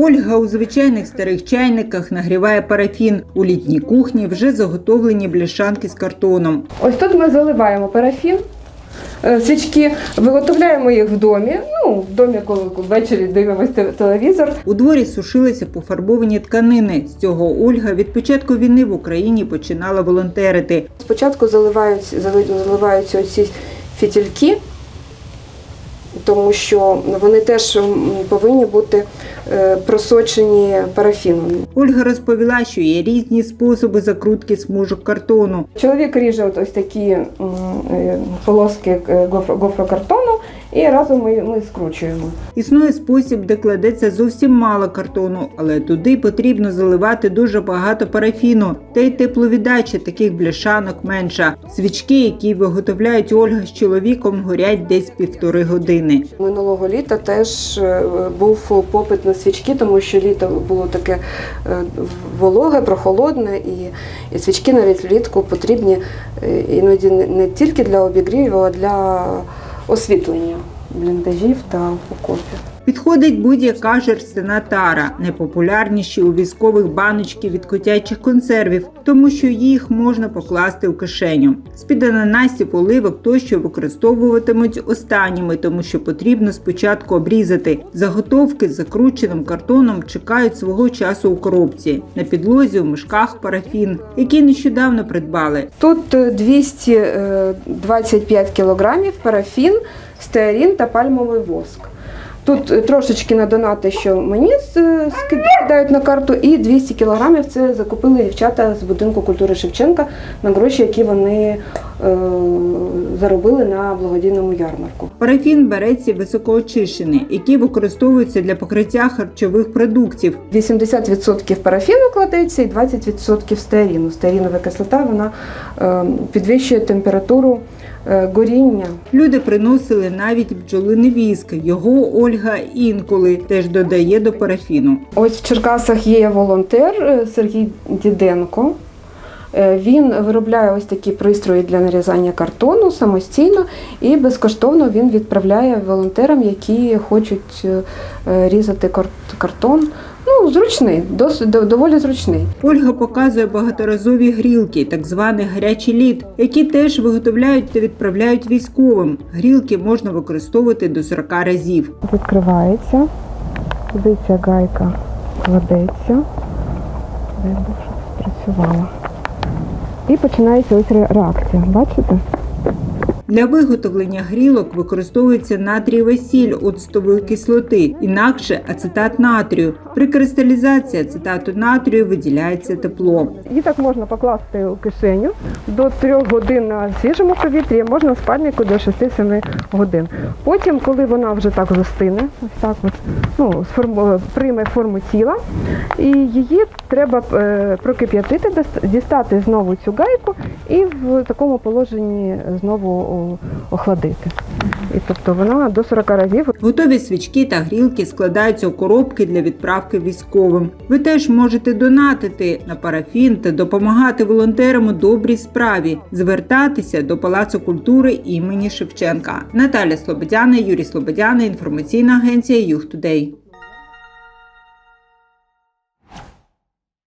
Ольга у звичайних старих чайниках нагріває парафін. У літній кухні вже заготовлені бляшанки з картоном. Ось тут ми заливаємо парафін. е, Свічки виготовляємо їх в домі. Ну, в домі, коли ввечері дивимося те- телевізор. У дворі сушилися пофарбовані тканини. З цього Ольга від початку війни в Україні починала волонтерити. Спочатку заливаються, заливаються оці фітільки, тому що вони теж повинні бути е, просочені парафіном. Ольга розповіла, що є різні способи закрутки смужок картону. Чоловік ріже ось такі е, полоски е, гофро- гофрокартону і разом ми, ми скручуємо. Існує спосіб, де кладеться зовсім мало картону, але туди потрібно заливати дуже багато парафіну, та й тепловіддача таких бляшанок менша. Свічки, які виготовляють Ольга з чоловіком, горять десь півтори години. Минулого літа теж е, був попит на свічки, тому що літо було таке е, вологе, прохолодне, і, свічки навіть влітку потрібні е, іноді не тільки для обігріву, а для освітлення бліндажів та окопів. Підходить будь-яка жерстяна тара, найпопулярніші у військових баночки від котячих консервів, тому що їх можна покласти в кишеню. З-під ананасів, оливок тощо використовуватимуть останніми, тому що потрібно спочатку обрізати. Заготовки з закрученим картоном чекають свого часу у коробці. На підлозі у мішках парафін, які нещодавно придбали. Тут е, 225 кілограмів парафін, стеарін та пальмовий воск. Тут е, трошечки на донати, що мені з- скидають на карту, і 200 кілограмів це закупили дівчата з будинку культури Шевченка на гроші, які вони е, заробили на благодійному ярмарку. Парафін береться високоочищений, який використовується для покриття харчових продуктів. 80% парафіну кладеться і 20% стеаріну. Стеарінова кислота вона е, підвищує температуру е, горіння. Люди приносили навіть бджолиний віск. Його Ольга інколи теж додає до парафіну. Ось в Черкасах є волонтер е, Сергій Діденко. Е, Він виробляє ось такі пристрої для нарізання картону самостійно і безкоштовно він відправляє волонтерам, які хочуть е, е, різати кар- картон. Ну, зручний, досить доволі зручний. Ольга показує багаторазові грілки, так званий гарячий лід, які теж виготовляють та відправляють військовим. Грілки можна використовувати до 40 разів. Відкривається, туди ця гайка кладеться, дай Бог, щоб спрацювала. І починається ось реакція. Бачите? Для виготовлення грілок використовується натрієва сіль оцтової кислоти, інакше ацетат натрію. При кристалізації ацетату натрію виділяється тепло. Її так можна покласти у кишеню до 3 годин на свіжому повітрі, можна в спальнику до 6-7 годин. Потім, коли вона вже так застине, ось так от, ну, сформу- прийме форму тіла, і її треба е, прокип'ятити, дістати знову цю гайку і в такому положенні знову охладити. І тобто вона до 40 разів Готові свічки та грілки складаються у коробки для відправки військовим. Ви теж можете донатити на парафін та допомагати волонтерам у добрій справі, звертатися до Палацу культури імені Шевченка. Наталя Слободяна, Юрій Слободяна, інформаційна агенція Юг Тудей.